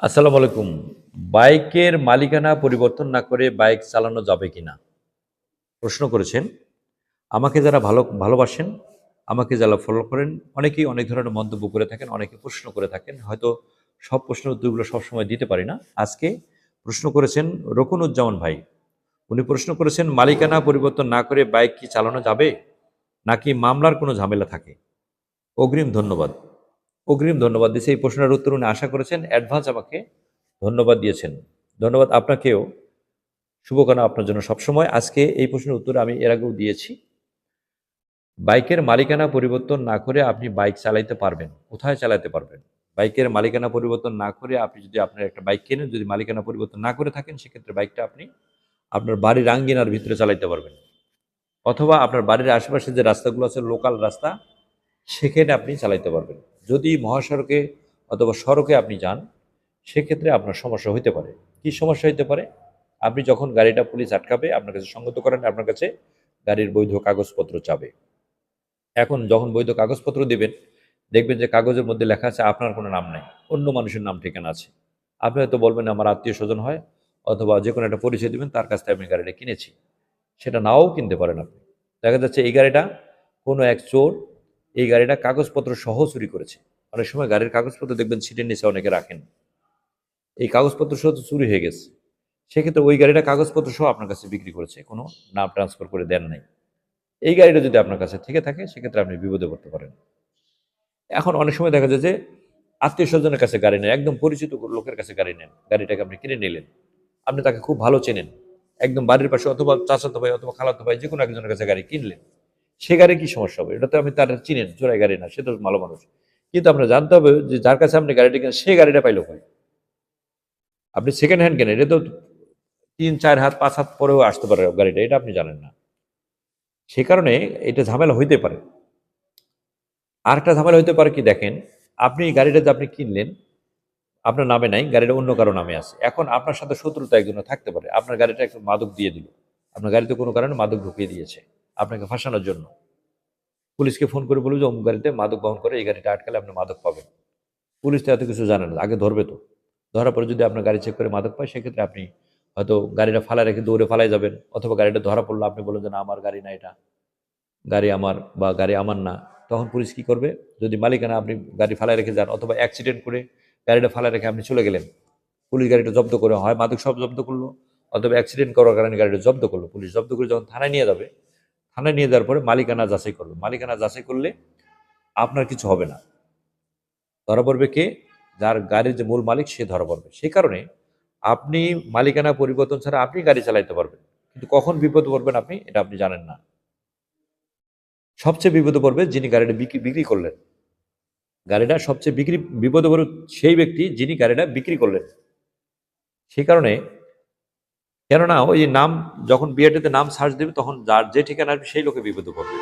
আসসালামু আলাইকুম। বাইকের মালিকানা পরিবর্তন না করে বাইক চালানো যাবে কি না প্রশ্ন করেছেন। আমাকে যারা ভালো, ভালোবাসেন, আমাকে যারা ফলো করেন, অনেকেই অনেক ধরনের মন্তব্য করে থাকেন, অনেকে প্রশ্ন করে থাকেন। হয়তো সব প্রশ্নের উত্তরগুলো সবসময় দিতে পারি না। আজকে প্রশ্ন করেছেন রকুনুজ্জামান ভাই। উনি প্রশ্ন করেছেন, মালিকানা পরিবর্তন না করে বাইক কি চালানো যাবে? নাকি মামলার কোনো ঝামেলা থাকে? অগ্রিম ধন্যবাদ। অগ্রিম ধন্যবাদ দিয়েছে এই প্রশ্নের উত্তর উনি আশা করেছেন অ্যাডভান্স আমাকে ধন্যবাদ দিয়েছেন। ধন্যবাদ আপনাকেও। শুভকামনা আপনার জন্য সবসময়। আজকে এই প্রশ্নের উত্তর আমি এর আগেও দিয়েছি। বাইকের মালিকানা পরিবর্তন না করে আপনি বাইক চালাইতে পারবেন। কোথায় চালাতে পারবেন? বাইকের মালিকানা পরিবর্তন না করে আপনি যদি আপনার একটা বাইক কেনেন, যদি মালিকানা পরিবর্তন না করে থাকেন, সেক্ষেত্রে বাইকটা আপনি আপনার বাড়ির আঙ্গিনার ভিতরে চালাইতে পারবেন। অথবা আপনার বাড়ির আশেপাশে যে রাস্তাগুলো আছে লোকাল রাস্তা, সেখানে আপনি চালাইতে পারবেন। যদি মহাসড়কে অথবা সড়কে আপনি যান, সেক্ষেত্রে আপনার সমস্যা হইতে পারে। কি সমস্যা হইতে পারে? আপনি যখন গাড়িটা পুলিশ আটকাবে, আপনার কাছে সঙ্গত করেন, আপনার কাছে গাড়ির বৈধ কাগজপত্র চাবে। এখন যখন বৈধ কাগজপত্র দেবেন, দেখবেন যে কাগজের মধ্যে লেখা আছে, আপনার কোনো নাম নাই, অন্য মানুষের নাম ঠিকানা আছে। আপনি হয়তো বলবেন, আমার আত্মীয় স্বজন হয়, অথবা যে কোনো একটা পরিচয় দিবেন, তার কাছ থেকে আমি গাড়িটা কিনেছি। সেটা নাও কিনতে পারেন আপনি। দেখা যাচ্ছে এই গাড়িটা কোনো এক চোর এই গাড়িটা কাগজপত্র সহ চুরি করেছে। অনেক সময় গাড়ির কাগজপত্র দেখবেন সিটের নিচে অনেকে রাখেন। এই কাগজপত্র সহ চুরি হয়ে গেছে। সেক্ষেত্রে ওই গাড়িটা কাগজপত্র সহ আপনার কাছে বিক্রি করেছে। কোনো নাম ট্রান্সফার করে দেন নাই। এই গাড়িটা যদি আপনার কাছে থেকে থাকে, সেক্ষেত্রে আপনি বিপদে পড়তে পারেন। এখন অনেক সময় দেখা যায় যে আত্মীয় স্বজনের কাছে গাড়ি নেন, একদম পরিচিত লোকের কাছে গাড়ি নেন, গাড়িটাকে আপনি কিনে নিলেন। আপনি তাকে খুব ভালো চেনেন। একদম বাড়ির পাশে অথবা চাচাতো ভাই অথবা খালাতো ভাই যে কোনো একজনের কাছে গাড়ি কিনলেন। সে গাড়ি কি সমস্যা হবে? এটা তো আপনি তারা চিনেন চোরাই গাড়ি না, সে তো ভালো মানুষ। কিন্তু আপনার জানতে হবে যে যার কাছে আপনি গাড়িটা কেনেন, সে গাড়িটা পাইলো হয় আপনি সেকেন্ড হ্যান্ড কেনেন, এটা তো তিন, চার হাত, পাঁচ হাত পরেও আসতে পারে গাড়িটা, এটা আপনি জানেন না। সে কারণে এটা ঝামেলা হইতে পারে। আরেকটা ঝামেলা হইতে পারে কি দেখেন, আপনি গাড়িটা যে আপনি কিনলেন, আপনার নামে নাই, গাড়িটা অন্য কারও নামে আছে। এখন আপনার সাথে শত্রুতা একজন থাকতে পারে, আপনার গাড়িটা একটু মাদক দিয়ে দিল। আপনার গাড়িতে কোনো কারণে মাদক ঢুকিয়ে দিয়েছে। আপনাকে ফাঁসানোর জন্য। পুলিশকে ফোন করে বলবে যে, অমুক গাড়িতে মাদক বহন করে, এই গাড়িটা আটকালে আপনি মাদক পাবেন। পুলিশ তো এত কিছু জানে না, আগে ধরবে তো। ধরার পরে যদি আপনার গাড়ি চেক করে মাদক পায়, সেক্ষেত্রে আপনি হয়তো গাড়িটা ফালা রেখে দৌড়ে ফালাই যাবেন, অথবা গাড়িটা ধরা পড়ল, আপনি বললেন যে, না, আমার গাড়ি না এটা। গাড়ি আমার বা গাড়ি আমার না। তখন পুলিশ কী করবে? যদি মালিকানা আপনি গাড়ি ফালাই রেখে যান, অথবা অ্যাক্সিডেন্ট করে গাড়িটা ফালাই রেখে আপনি চলে গেলেন, পুলিশ গাড়িটা জব্দ করে, হয় মাদক সব জব্দ করল, অথবা অ্যাক্সিডেন্ট করার কারণে গাড়িটা জব্দ করল, পুলিশ জব্দ করে যখন থানায় নিয়ে যাবে থানায় নিয়ে যাওয়ার পরে মালিকানা যাচাই করবে। মালিকানা যাচাই করলে আপনার কিছু হবে না। ধরা পড়বে কে? যার গাড়ির যে মূল মালিক সে ধরা পড়বে। সেই কারণে আপনি মালিকানা পরিবর্তন ছাড়া আপনি গাড়ি চালাইতে পারবেন। কিন্তু কখন বিপদ পড়বেন আপনি, এটা আপনি জানেন না। সবচেয়ে বিপদে পড়বে যিনি গাড়িটা বিক্রি বিক্রি করলেন। গাড়িটা সবচেয়ে বিক্রি, বিপদে পড়বে সেই ব্যক্তি যিনি গাড়িটা বিক্রি করলেন। সেই কারণে কেননা ওই নাম, যখন বিআরটিতে নাম সার্চ দেবে, তখন যার যে ঠিকানা আসবে, সেই লোকে বিপদে পড়বে।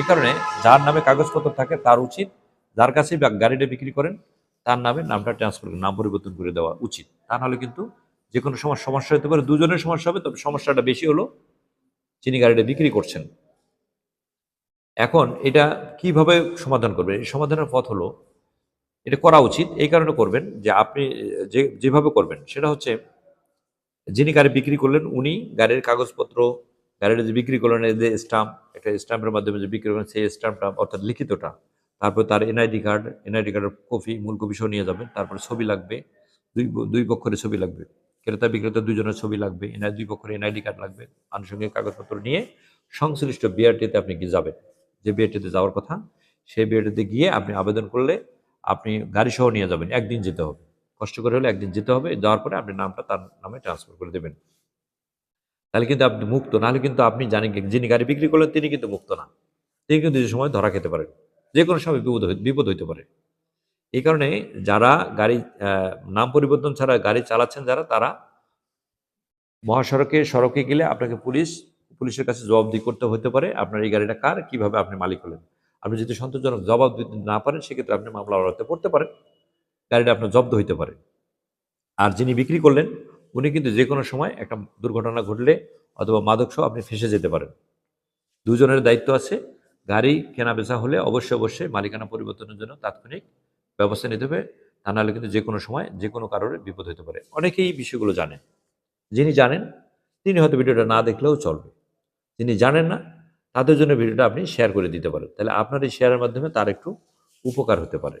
এই কারণে যার নামে কাগজপত্র থাকে, তার উচিত যার কাছে গাড়িটা বিক্রি করেন, তার নামে নামটা ট্রান্সফার নাম পরিবর্তন করে দেওয়া উচিত। তা নাহলে কিন্তু যে কোনো সময় সমস্যা হতে পারে, দুজনের সমস্যা হবে, তবে সমস্যাটা বেশি হলো যিনি গাড়িটা বিক্রি করছেন। এখন এটা কীভাবে সমাধান করবেন? এই সমাধানের পথ হলো, এটা করা উচিত। এই কারণে করবেন যে আপনি যে, যেভাবে করবেন, সেটা হচ্ছে যিনি গাড়ি বিক্রি করলেন, উনি গাড়ির কাগজপত্র গাড়িটা যে বিক্রি করলেন যে স্টাম্প, একটা স্টাম্পের মাধ্যমে যে বিক্রি করলেন, সেই স্টাম্পটা, অর্থাৎ লিখিতটা, তারপর তার এনআইডি কার্ড, এনআইডি কার্ডের কপি, মূল কপি সহ নিয়ে যাবেন, তারপরে ছবি লাগবে, দুই দুই পক্ষের ছবি লাগবে, ক্রেতা বিক্রেতা দুজনের ছবি লাগবে, এনআই, দুই পক্ষের এনআইডি কার্ড লাগবে, আনুষঙ্গিক কাগজপত্র নিয়ে সংশ্লিষ্ট বিআরটিতে আপনি কি যাবেন, যে বিআরটিতে যাওয়ার কথা, সেই বিআরটিতে গিয়ে আপনি আবেদন করলে আপনি গাড়ি সহ নিয়ে যাবেন, একদিন যেতে হবে। কষ্ট করে হলে একদিন যেতে হবে, যাওয়ার পরে আপনি নামটা, তার নামে ট্রান্সফার করে দেবেন। তাহলে কিন্তু আপনি মুক্ত, নাহলে কিন্তু আপনি জানেন যিনি গাড়ি বিক্রি করলেন তিনি কিন্তু মুক্ত না। তিনি কিন্তু যে সময় ধরা খেতে পারেন, যে কোনো সময় বিপদ বিপদ হইতে পারে। এই কারণে যারা গাড়ি নাম পরিবর্তন ছাড়া গাড়ি চালাচ্ছেন যারা, তারা মহাসড়কে, সড়কে গেলে আপনাকে পুলিশ, পুলিশের কাছে জবাবদিহি করতে হতে পারে, আপনার এই গাড়িটা কার, কীভাবে আপনি মালিক হলেন। আপনি যদি সন্তোষজনক জবাব দিতে না পারেন, সেক্ষেত্রে আপনি মামলা লড়াতে পড়তে পারেন। গাড়িটা আপনার জব্দ হইতে পারে। আর যিনি বিক্রি করলেন, উনি কিন্তু যে কোনো সময় একটা দুর্ঘটনা ঘটলে অথবা মাদকসহ আপনি ফেঁসে যেতে পারেন। দুজনের দায়িত্ব আছে। গাড়ি কেনা বেচা হলে অবশ্যই অবশ্যই মালিকানা পরিবর্তনের জন্য তাৎক্ষণিক ব্যবস্থা নিতে হবে। তা নাহলে কিন্তু যে কোনো সময় যে কোনো কারণে বিপদ হতে পারে। অনেকেই বিষয়গুলো জানেন। যিনি জানেন, তিনি হয়তো ভিডিওটা না দেখলেও চলবে। যিনি জানেন না, তাদের জন্য ভিডিওটা আপনি শেয়ার করে দিতে পারেন। তাহলে আপনার এই শেয়ারের মাধ্যমে তার একটু উপকার হতে পারে।